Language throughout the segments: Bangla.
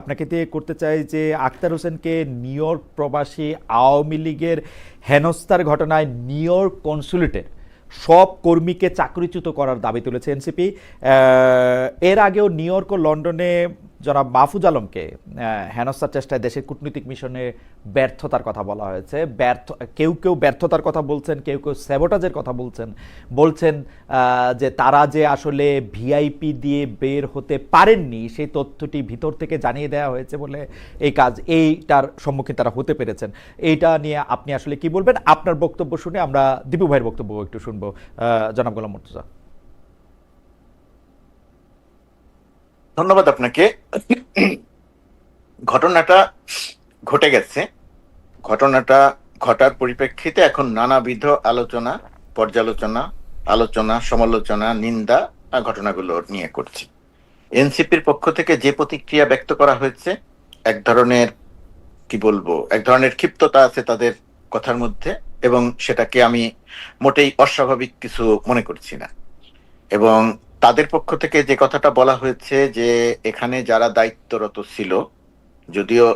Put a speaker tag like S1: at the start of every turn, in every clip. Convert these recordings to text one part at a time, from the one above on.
S1: আপনাকে দিয়ে করতে চাই যে আক্তার হোসেনকে নিউ ইয়র্ক প্রবাসী আওয়ামী লীগের হেনস্থার ঘটনায় নিউ ইয়র্ক কনসুলেটের সব কর্মীকে চাকরিচ্যুত করার দাবি তুলেছে এনসিপি। এর আগেও নিউ ইয়র্ক ও লন্ডনে জনাব মাহফুজ আলমকে হেনস্থার চেষ্টায় দেশের কূটনৈতিক মিশনে ব্যর্থতার কথা বলা হয়েছে। ব্যর্থ, কেউ কেউ ব্যর্থতার কথা বলছেন, কেউ কেউ স্যাবোটাজের কথা বলছেন। বলছেন যে তারা যে আসলে ভিআইপি দিয়ে বের হতে পারেননি, সেই তথ্যটি ভিতর থেকে জানিয়ে দেওয়া হয়েছে বলে এই কাজ, এইটার সম্মুখীন তারা হতে পেরেছেন। এইটা নিয়ে আপনি আসলে কি বলবেন? আপনার বক্তব্য শুনে আমরা দীপু ভাইয়ের বক্তব্য একটু শুনব। জনাব গোলাম মুর্তজা।
S2: ধন্যবাদ আপনাকে। ঘটনাটা ঘটে গেছে। ঘটনাটা ঘটার পরিপ্রেক্ষিতে এখন নানাবিধ আলোচনা, পর্যালোচনা, আলোচনা, সমালোচনা, নিন্দা ঘটনাগুলো নিয়ে করছি। এনসিপির পক্ষ থেকে যে প্রতিক্রিয়া ব্যক্ত করা হয়েছে, এক ধরনের, কি বলব, এক ধরনের ক্ষিপ্ততা আছে তাদের কথার মধ্যে এবং সেটাকে আমি মোটেই অস্বাভাবিক কিছু মনে করছি না। এবং তাদের পক্ষ থেকে যে কথাটা বলা হয়েছে যে এখানে যারা দায়িত্বরত ছিল, যদিও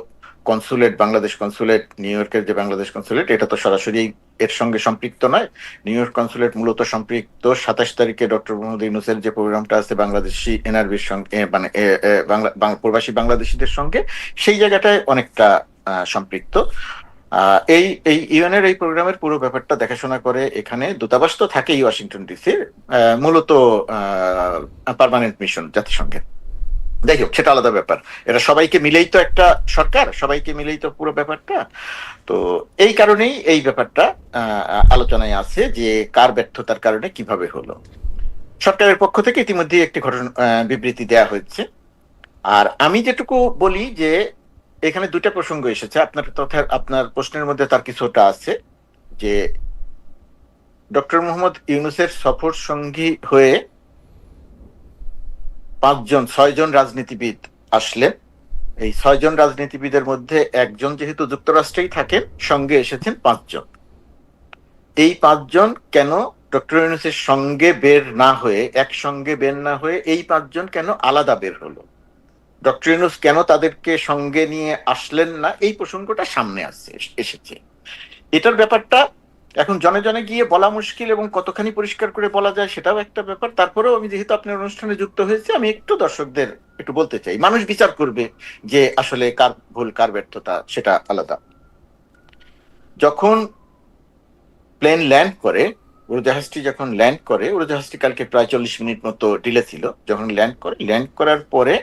S2: কনসুলেট, বাংলাদেশ কনসুলেট, নিউ ইয়র্কের যে বাংলাদেশ কনসুলেট, এটা তো সরাসরি এর সঙ্গে সম্পৃক্ত নয়। নিউ ইয়র্ক কনসুলেট মূলত সম্পৃক্ত। সাতাশ তারিখে ডক্টর মোহাম্মদ ইউনুসের যে প্রোগ্রামটা আছে বাংলাদেশি এনআরবির সঙ্গে মানে প্রবাসী বাংলাদেশিদের সঙ্গে, সেই জায়গাটায় অনেকটা সম্পৃক্ত। এই এই ইউএনের এই প্রোগ্রামের পুরো ব্যাপারটা দেখাশোনা করে এখানে দূতাবাস তো থাকেই ওয়াশিংটন ডিসির মূলত পার্মানেন্ট মিশন জাতিসংঘের। যাই হোক, সেটা আলাদা ব্যাপার। এটা সবাইকে মিলেই তো একটা সরকার, সবাইকে মিলেই তো পুরো ব্যাপারটা। তো এই কারণেই এই ব্যাপারটা আলোচনায় আছে যে কার ব্যর্থতার কারণে কীভাবে হলো। সরকারের পক্ষ থেকে ইতিমধ্যে একটি ঘটনা বিবৃতি দেয়া হয়েছে। আর আমি যেটুকু বলি যে এখানে দুটা প্রসঙ্গ এসেছে। আপনার তথা আপনার প্রশ্নের মধ্যে তার কিছুটা আছে যে ডক্টর মোহাম্মদ ইউনুসের সফর সঙ্গী হয়ে পাঁচজন, ছয়জন রাজনীতিবিদ আসলেন। এই ছয়জন রাজনীতিবিদের মধ্যে একজন যেহেতু যুক্তরাষ্ট্রেই থাকেন, সঙ্গে এসেছেন পাঁচজন। এই পাঁচজন কেন ডক্টর ইউনুসের সঙ্গে বের না হয়ে, একসঙ্গে বের না হয়ে এই পাঁচজন কেন আলাদা বের হলো? ডক্টর ইউনুস কেন তাদেরকে সঙ্গে নিয়ে আসলেন না? এই প্রসঙ্গটা সামনে আসছে এসেছে। এটার ব্যাপারটা এখন জনে জনে গিয়ে বলা মুশকিল এবং কতখানি পরিষ্কার করে বলা যায় সেটাও একটা ব্যাপার। তারপরেও আমি যেহেতু আপনার অনুষ্ঠানে যুক্ত হয়েছি, আমি একটু দর্শকদের একটু বলতে চাই। মানুষ বিচার করবে যে আসলে কার ভুল, কার ব্যর্থতা, সেটা আলাদা। যখন প্লেন ল্যান্ড করে, উড়োজাহাজটি যখন ল্যান্ড করে, উড়োজাহাজটি কালকে প্রায় চল্লিশ মিনিট মতো ডিলে ছিল। যখন ল্যান্ড করে, ল্যান্ড করার পরে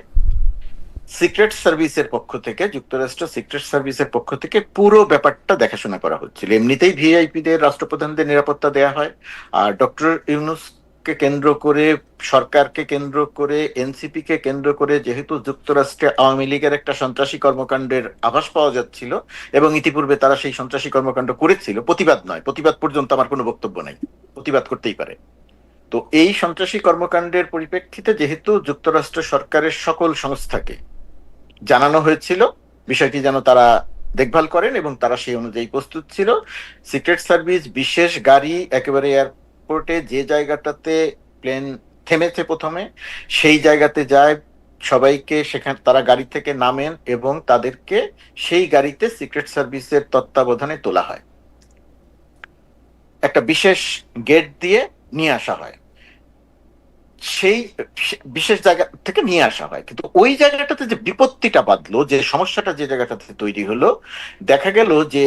S2: সিক্রেট সার্ভিসের পক্ষ থেকে, যুক্তরাষ্ট্র সিক্রেট সার্ভিসের পক্ষ থেকে পুরো ব্যাপারটা দেখাশোনা করা হচ্ছিল। এমনিতেই ভিআইপিদের, রাষ্ট্রপ্রধানদের নিরাপত্তা দেয়া হয়। আর ডক্টর ইউনুসকে কেন্দ্র করে, সরকারকে কেন্দ্র করে এনসিপি কে কেন্দ্র করে যেহেতু যুক্তরাষ্ট্রে আওয়ামী লীগের একটা সন্ত্রাসী কর্মকাণ্ডের আভাস পাওয়া যাচ্ছিল এবং ইতিপূর্বে তারা সেই সন্ত্রাসী কর্মকাণ্ড করেছিল, প্রতিবাদ নয়, প্রতিবাদ পর্যন্ত আমার কোনো বক্তব্য নাই। প্রতিবাদ করতেই পারে। তো এই সন্ত্রাসী কর্মকাণ্ডের পরিপ্রেক্ষিতে যেহেতু যুক্তরাষ্ট্র সরকারের সকল সংস্থাকে জানানো হয়েছিল। বিষয়টি যেন তারা দেখভাল করেন এবং তারা সেই অনুযায়ী প্রস্তুত ছিল। সিক্রেট সার্ভিস, বিশেষ গাড়ি, একেবারে এয়ারপোর্টে যে জায়গাটাতে প্লেন থেমেছে প্রথমে, সেই জায়গাতে যায়, সবাইকে সেখানে, তারা গাড়ি থেকে নামেন এবং তাদেরকে সেই গাড়িতে সিক্রেট সার্ভিসের তত্ত্বাবধানে তোলা হয়। একটা বিশেষ গেট দিয়ে নিয়ে আসা হয়। সেই বিশেষ জায়গা থেকে নিয়ে আসা হয়। কিন্তু ওই জায়গাটাতে যে বিপত্তিটা বাঁধলো, যে সমস্যাটা যে জায়গাটাতে তৈরি হলো, দেখা গেল যে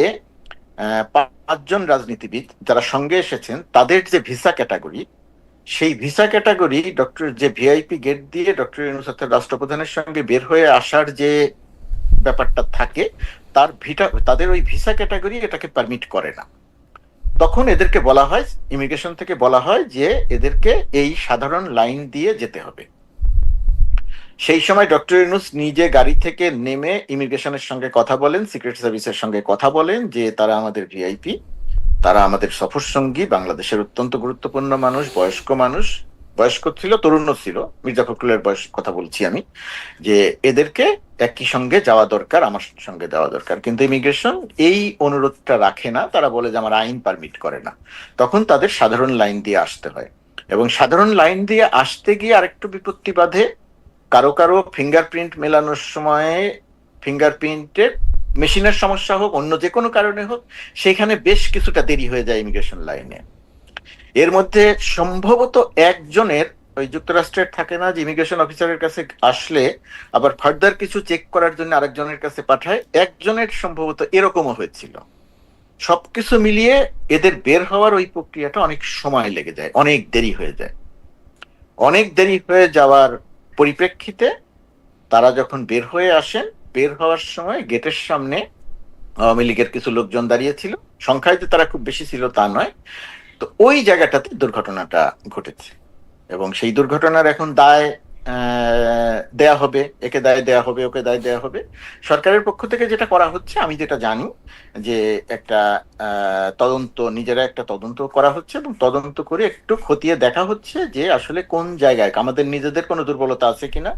S2: পাঁচজন রাজনীতিবিদ যারা সঙ্গে এসেছেন, তাদের যে ভিসা ক্যাটাগরি, সেই ভিসা ক্যাটাগরি ডক্টর যে ভিআইপি গেট দিয়ে ডক্টর ইউনুস রাষ্ট্রপ্রধানের সঙ্গে বের হয়ে আসার যে ব্যাপারটা থাকে, তার ভিটা, তাদের ওই ভিসা ক্যাটাগরি এটাকে পারমিট করে না। তখন এদেরকে বলা হয় ইমিগ্রেশন থেকে বলা হয় যে এদেরকে এই সাধারণ লাইন দিয়ে যেতে হবে। সেই সময় ডক্টর ইউনুস নিজে গাড়ি থেকে নেমে ইমিগ্রেশনের সঙ্গে কথা বলেন সিক্রেট সার্ভিসের সঙ্গে কথা বলেন যে তারা আমাদের ভিআইপি তারা আমাদের সফর সঙ্গী বাংলাদেশের অত্যন্ত গুরুত্বপূর্ণ মানুষ, বয়স্ক মানুষ। বয়স্ক ছিল তরুণও ছিল। মির্জা ফখরুলের বয়স কথা বলছি আমি, যে এদেরকে একই সঙ্গে যাওয়া দরকার, আমার সঙ্গে যাওয়া দরকার। কিন্তু ইমিগ্রেশন এই অনুরোধটা রাখে না, তারা বলে যে আমার আইন পারমিট করে না। তখন তাদের সাধারণ লাইন দিয়ে আসতে হয়। এবং সাধারণ লাইন দিয়ে আসতে গিয়ে আরেকটু বিপত্তি বাধে। কারও কারও ফিঙ্গারপ্রিন্ট মেলানোর সময় ফিঙ্গারপ্রিন্টের মেশিনের সমস্যা হোক, অন্য যে কোনো কারণে হোক, সেখানে বেশ কিছুটা দেরি হয়ে যায় ইমিগ্রেশন লাইনে। এর মধ্যে সম্ভবত একজনের, ওই যুক্তরাষ্ট্রের থাকে না যে ইমিগ্রেশন অফিসারের কাছে আসলে আবার ফার্দার কিছু চেক করার জন্য আরেকজনের কাছে পাঠায়, একজনের সম্ভবত এরকমও হয়েছিল। সবকিছু মিলিয়ে এদের বের হওয়ার ওই প্রক্রিয়াটা অনেক সময় লেগে যায়, অনেক দেরি হয়ে যায়। অনেক দেরি হয়ে যাওয়ার পরিপ্রেক্ষিতে তারা যখন বের হয়ে আসেন, বের হওয়ার সময় গেটের সামনে আওয়ামী লীগের কিছু লোকজন দাঁড়িয়েছিল সংখ্যায় যে তারা খুব বেশি ছিল তা নয়। তো ওই জায়গাটাতে দুর্ঘটনাটা ঘটেছে। এবং সেই দুর্ঘটনার এখন দায় দেয়া হবে একে দায় দেয়া হবে ওকে দায় দেয়া হবে। সরকারের পক্ষ থেকে যেটা করা হচ্ছে আমি যেটা জানি যে একটা আহ, তদন্ত নিজেরা একটা তদন্ত করা হচ্ছে এবং তদন্ত করে একটু খতিয়ে দেখা হচ্ছে যে আসলে কোন জায়গায় আমাদের নিজেদের কোনো দুর্বলতা আছে কিনা?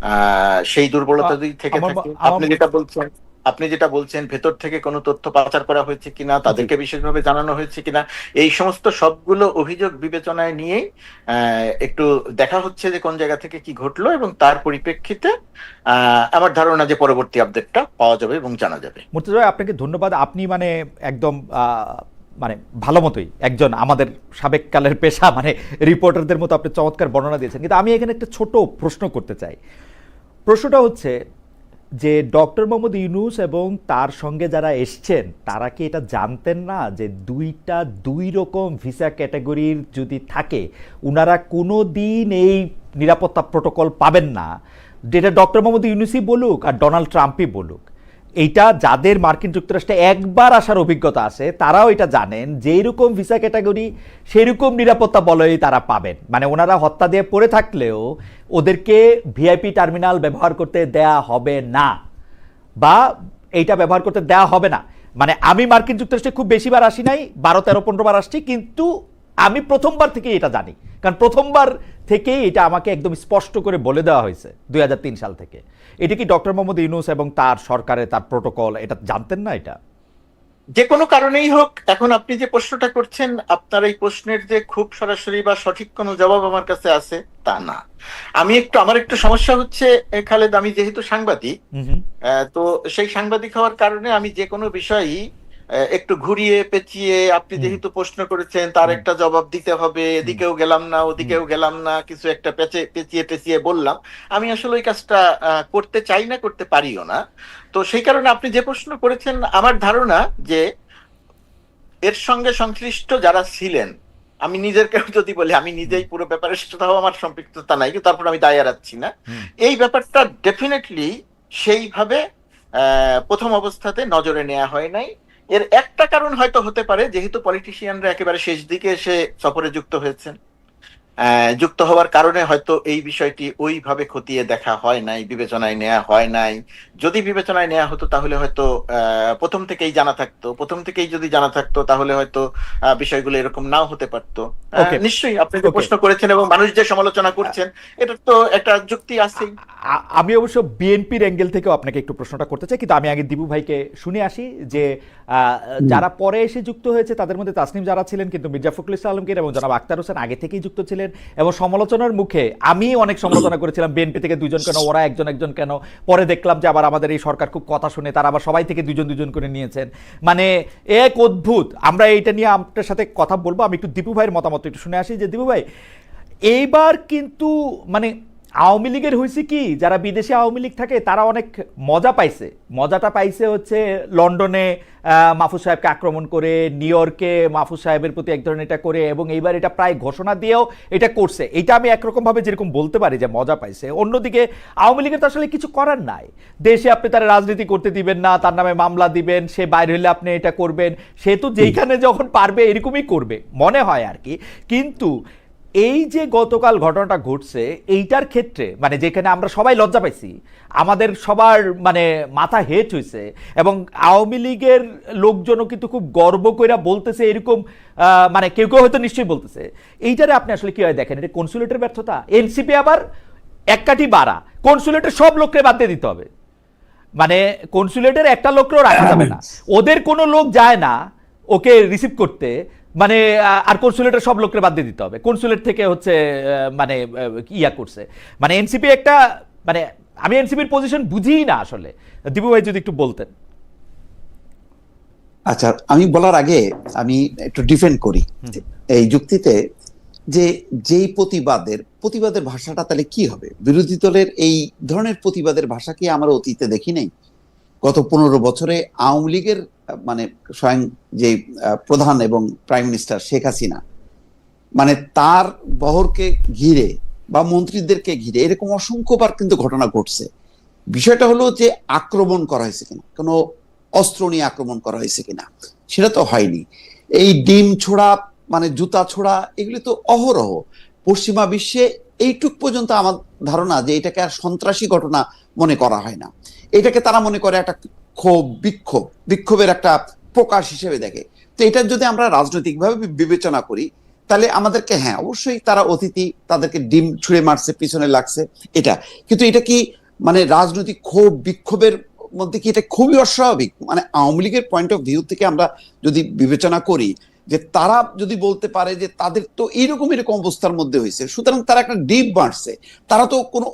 S2: আহ, সেই দুর্বলতা যদি থেকে থাকে আপনি যেটা বলছেন। আপনি যেটা বলছেন ভেতর থেকে কোনো তথ্য পাচার করা হয়েছে কিনা তাদেরকে বিশেষভাবে জানানো হয়েছে কিনা এই সমস্ত সবগুলো অভিযোগ বিবেচনায় নিয়েই একটু দেখা হচ্ছে যে কোন জায়গা থেকে কি ঘটলো এবং তার পরিপ্রেক্ষিতে আমার ধারণা যে পরবর্তী আপডেটটা পাওয়া যাবে এবং জানা যাবে।
S1: মুর্তজা ভাই, আপনাকে ধন্যবাদ। আপনি মানে একদম মানে ভালো মতোই একজন আমাদের সাবেককালের পেশা মানে রিপোর্টারদের মতো আপনি চমৎকার বর্ণনা দিয়েছেন। কিন্তু আমি এখানে একটা ছোট প্রশ্ন করতে চাই। প্রশ্নটা হচ্ছে যে ডক্টর মোহাম্মদ ইউনুস এবং তার সঙ্গে যারা এসছেন, তারা কি এটা জানতেন না যে দুইটা দুই রকম ভিসা ক্যাটাগরির যদি থাকে ওনারা কোনো দিন এই নিরাপত্তা প্রোটোকল পাবেন না। যেটা ডক্টর মোহাম্মদ ইউনুসই বলুক আর ডোনাল্ড ট্রাম্পই বলুক। এইটা যাদের মার্কিন যুক্তরাষ্ট্রে একবার আসার অভিজ্ঞতা আছে, তারাও এটা জানেন যেই রকম ভিসা ক্যাটাগরি, সেরকম নিরাপত্তা বলয় তারা পাবেন। মানে ওনারা হত্যা দিয়ে পড়ে থাকলেও ওদেরকে ভিআইপি টার্মিনাল ব্যবহার করতে দেয়া হবে না। বা এইটা ব্যবহার করতে দেওয়া হবে না। মানে আমি মার্কিন যুক্তরাষ্ট্রে খুব বেশিবার আসি নাই, বারো তেরো পনেরো বার আসছি, কিন্তু আমি প্রথমবার থেকে এটা জানি। কারণ প্রথমবার থেকেই এটা আমাকে একদম স্পষ্ট করে বলে দেওয়া হয়েছে দু হাজার তিন সাল থেকে। এটা কি ডক্টর মোহাম্মদ ইউনুস এবং তার সরকারের তার প্রোটোকল এটা জানতেন না এটা?
S2: যে কোনো কারণেই হোক এখন আপনি যে প্রশ্নটা করছেন আপনার এই প্রশ্নের যে খুব সরাসরি বা সঠিক কোনো জবাব আমার কাছে আছে তা না। আমি একটু আমার একটু সমস্যা হচ্ছে খালেদ আমি যেহেতু সাংবাদিক তো সেই সাংবাদিক হওয়ার কারণে আমি যে কোনো বিষয়ই একটু ঘুরিয়ে পেঁচিয়ে আপনি যেহেতু প্রশ্ন করেছেন তার একটা জবাব দিতে হবে এদিকেও গেলাম না ওদিকেও গেলাম না কিছু একটা পেঁচে পেঁচিয়ে টেচিয়ে বললাম। আমি আসলে ওই কাজটা করতে চাই না করতে পারিও না। তো সেই কারণে আপনি যে প্রশ্ন করেছেন আমার ধারণা যে এর সঙ্গে সংশ্লিষ্ট যারা ছিলেন আমি নিজের কেউ যদি বলি আমি নিজেই পুরো ব্যাপারে সেটাও আমার সম্পৃক্ততা নাই কিন্তু তারপর আমি দায় এড়াচ্ছি না। এই ব্যাপারটা ডেফিনেটলি সেইভাবে প্রথম অবস্থাতে নজরে নেওয়া হয় নাই। এর একটা কারণ হয়তো হতে পারে, যেহেতু পলিটিশিয়ানরা একেবারে শেষ দিকে এসে সফরে যুক্ত হয়েছেন। যুক্ত হওয়ার কারণে হয়তো এই বিষয়টি ওইভাবে খতিয়ে দেখা হয় নাই বিবেচনায় নেওয়া হয় নাই। যদি বিবেচনায় নেওয়া হতো তাহলে হয়তো প্রথম থেকেই জানা থাকতো। প্রথম থেকেই যদি জানা থাকতো তাহলে হয়তো বিষয়গুলো এরকম নাও হতে পারতো। নিশ্চয়ই আপনি যে প্রশ্ন করেছেন এবং মানুষ যে সমালোচনা করছেন এটা তো একটা যুক্তি আছেই।
S1: আমি অবশ্য বিএনপির অ্যাঙ্গেল থেকেও আপনাকে একটু প্রশ্নটা করতে চাই কিন্তু আমি আগে দিবু ভাইকে শুনে আসি যে আহ, যারা পরে এসে যুক্ত হয়েছে তাদের মধ্যে তাসনিম যারা ছিলেন কিন্তু মির্জা ফখরুল ইসলাম আলমগীর এবং জনাব আক্তার হোসেন আগে থেকেই যুক্ত ছিলেন। এবং সমালোচনার মুখে আমি অনেক সমালোচনা করেছিলাম বিএনপি থেকে দুজন কেন, ওরা একজন একজন কেন। পরে দেখলাম যে আবার আমাদের এই সরকার খুব কথা শুনে তারা আবার সবাই থেকে দুজন দুজন করে নিয়েছেন। মানে এক অদ্ভুত। আমরা এইটা নিয়ে আপনার সাথে কথা বলব, আমি একটু দীপু ভাইয়ের মতামত একটু শুনে আসি যে, দীপু ভাই, এইবার কিন্তু মানে আওয়ামী লীগের হয়েছে কি যারা বিদেশে আওয়ামী লীগ থাকে তারা অনেক মজা পাইছে। মজাটা পাইছে হচ্ছে লন্ডনে মাহফুজ সাহেবকে আক্রমণ করে নিউ ইয়র্কে মাহফুজ সাহেবের প্রতি এক ধরনের এটা করে এবং এইবার এটা প্রায় ঘোষণা দিয়েও এটা করছে। এটা আমি একরকমভাবে যেরকম বলতে পারি যে মজা পাইছে। অন্যদিকে আওয়ামী লীগের তো আসলে কিছু করার নাই। দেশে আপনি তার রাজনীতি করতে দিবেন না তার নামে মামলা দিবেন সে বাইরে হলে আপনি এটা করবেন। সে তো যেইখানে যখন পারবে এরকমই করবে মনে হয় আর কি। কিন্তু এই যে গতকাল ঘটনাটা ঘটছে এইটার ক্ষেত্রে মানে যেখানে আমরা সবাই লজ্জা পাইছি আমাদের সবার মানে মাথা হেট হয়েছে এবং আওয়ামী লীগের লোকজনও কিন্তু খুব গর্ব কইরা বলতেছে এরকম মানে কেউ কেউ হয়তো নিশ্চয়ই বলতেছে। এইটারে আপনি আসলে কি হয় দেখেন? এটা কনসুলেটের ব্যর্থতা? এনসিপি আবার এক কাঠি বাড়া। কনসুলেটের সব লোককে বাদ দিয়ে দিতে হবে। মানে কনসুলেটের একটা লোককেও রাখা যাবে না। ওদের কোনো লোক যায় না ওকে রিসিভ করতে। মানে আর কনসুলেটের সব লোককে বাদ দিয়ে দিতে হবে। কনসুলেট থেকে হচ্ছে মানে ইয়া করছে। মানে এনসিপি একটা মানে আমি এনসিপির পজিশন বুঝিই না আসলে। দীপু ভাই যদি একটু বলতেন।
S3: আচ্ছা আমি বলার আগে আমি একটু ডিফেন্ড করি এই যুক্তিতে যে যেই প্রতিবাদের প্রতিবাদের ভাষাটা তাহলে কি হবে? বিরোধী দলের এই ধরনের প্রতিবাদের ভাষা কি আমরা অতীতে দেখি নাই? গত পনেরো বছরে আওয়ামী লীগের মানে স্বয়ং যে প্রধান এবং প্রাইম মিনিস্টার শেখ হাসিনা মানে তার বহরকে ঘিরে বা মন্ত্রীদেরকে ঘিরে এরকম অসংখ্যবার কিন্তু ঘটনা ঘটছে। বিষয়টা হলো যে আক্রমণ করা হয়েছে কিনা, কোনো অস্ত্র নিয়ে আক্রমণ করা হয়েছে কিনা, সেটা তো হয়নি। এই ডিম ছোড়া মানে জুতা ছোড়া, এগুলি তো অহরহ। পশ্চিমা বিশ্বে এইটুক পর্যন্ত আমার ধারণা যে এটাকে আর সন্ত্রাসী ঘটনা মনে করা হয় না। এটাকে তারা মনে করে একটা ক্ষোভ বিক্ষোভ, বিক্ষোভের একটা প্রকাশ হিসেবে দেখে। তো এটা যদি আমরা রাজনৈতিকভাবে বিবেচনা করি, তাহলে আমাদেরকে হ্যাঁ অবশ্যই তারা অতিথি, তাদেরকে ডিম ছুঁড়ে মারছে, পিছনে লাগছে, এটা। কিন্তু এটা কি মানে রাজনৈতিক ক্ষোভ, বিক্ষোভের মধ্যে কি এটা খুবই অস্বাভাবিক? মানে আওয়ামী লীগের পয়েন্ট অফ ভিউ থেকে আমরা যদি বিবেচনা করি, যে তারা যদি বলতে পারে যে তাদের তো এইরকম, এরকম অবস্থার মধ্যে হয়েছে, সুতরাং তারা একটা ডিপ মারছে তারা তো কোনো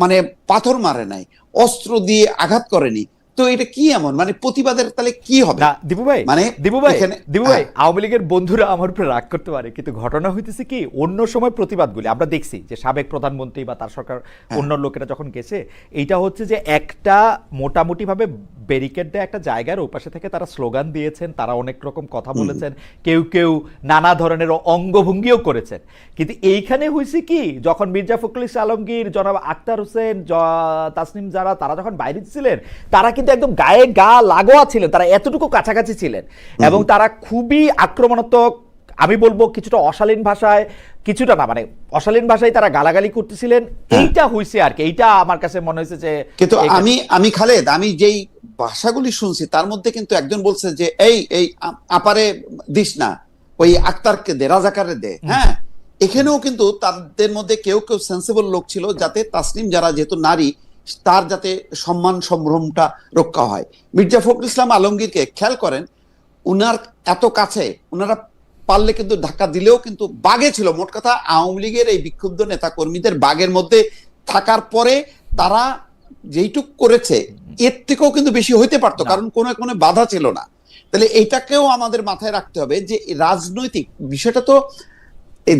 S3: মানে পাথর মারে নাই, অস্ত্র দিয়ে আঘাত করেনি তো এটা কি এমন মানে প্রতিবাদের তাহলে কি হবে
S1: না দীপু ভাই
S3: মানে
S1: দীপু ভাই
S3: এখানে-
S1: দীপু ভাই
S3: হ্যাঁ।
S1: আওয়ামী লীগের বন্ধুরা আমার উপরে রাগ করতে পারে কিন্তু ঘটনা হইতেছে কি অন্য সময় প্রতিবাদগুলি আমরা দেখছি যে সাবেক প্রধানমন্ত্রী বা তার সরকার
S3: হ্যাঁ।
S1: অন্য লোকেরা যখন গেছে এইটা হচ্ছে যে একটা মোটামুটি ভাবে ব্যারিকেড দেয় একটা জায়গার ওপাশে থেকে তারা স্লোগান দিয়েছেন তারা অনেক রকম কথা বলেছেন কেউ কেউ নানা ধরনের অঙ্গভঙ্গিও করেছেন। কিন্তু এইখানে হয়েছে কি যখন মির্জা ফখরুল আলমগীর জনাব আক্তার হোসেন তাসনিম যারা তারা যখন বাইরে ছিলেন তারা কিন্তু একদম গায়ে গা লাগোয়া ছিলেন তারা এতটুকু কাছাকাছি ছিলেন। এবং তারা খুবই আক্রমণাত্মক আমি বলব কিছুটা অশালীন ভাষায় কিছুটা না মানে অশালীন ভাষায় তারা গালাগালি করতেছিলেন। এইটা হয়েছে আর কি এইটা আমার কাছে মনে হয়েছে যে
S3: কিন্তু আমি আমি খালেদ আমি যেই ভাষাগুলি শুনছি তার মধ্যে কিন্তু একজন বলছে যে এই এই আপারে দিস না ওই আক্তারকে দে রাজাকারে দে। হ্যাঁ এখানেও কিন্তু তাদের মধ্যে কেউ কেউ সেন্সিবল লোক ছিল যাতে তাসনিম যারা যেহেতু নারী তার যাতে সম্মান সম্ভ্রমটা রক্ষা হয়। মির্জা ফখরুল ইসলাম আলমগীরকে খেয়াল করেন উনার এত কাছে উনারা পারলে কিন্তু ধাক্কা দিলেও কিন্তু বাগে ছিল। মোট কথা আওয়ামী লীগের এই বিক্ষুব্ধ নেতা কর্মীদের বাগের মধ্যে থাকার পরে তারা যেইটুক করেছে এর থেকেও কিন্তু বেশি হইতে পারতো কারণ কোনো কোনো বাধা ছিল না। তাহলে এইটাকেও আমাদের মাথায় রাখতে হবে যে রাজনৈতিক বিষয়টা তো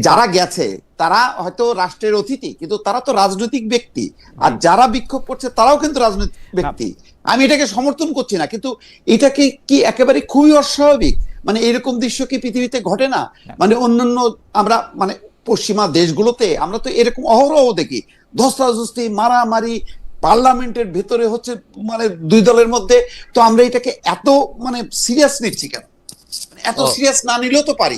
S3: যারা গেছে তারা হয়তো রাষ্ট্রের অতিথি কিন্তু তারা তো রাজনৈতিক ব্যক্তি। আর যারা বিক্ষোভ করছে তারাও কিন্তু রাজনৈতিক ব্যক্তি। আমি এটাকে সমর্থন করছি না কিন্তু এটাকে কি একেবারে খুবই অস্বাভাবিক মানে এরকম দৃশ্য কি পৃথিবীতে ঘটে না? মানে অন্যান্য আমরা মানে পশ্চিমা দেশগুলোতে আমরা তো এরকম অহরহ দেখি। ধস্তাধস্তি মারামারি পার্লামেন্টের ভেতরে হচ্ছে মানে দুই দলের মধ্যে তো আমরা এটাকে এত মানে সিরিয়াস নিচ্ছি কেন? এত সিরিয়াস না নিলেও তো পারি।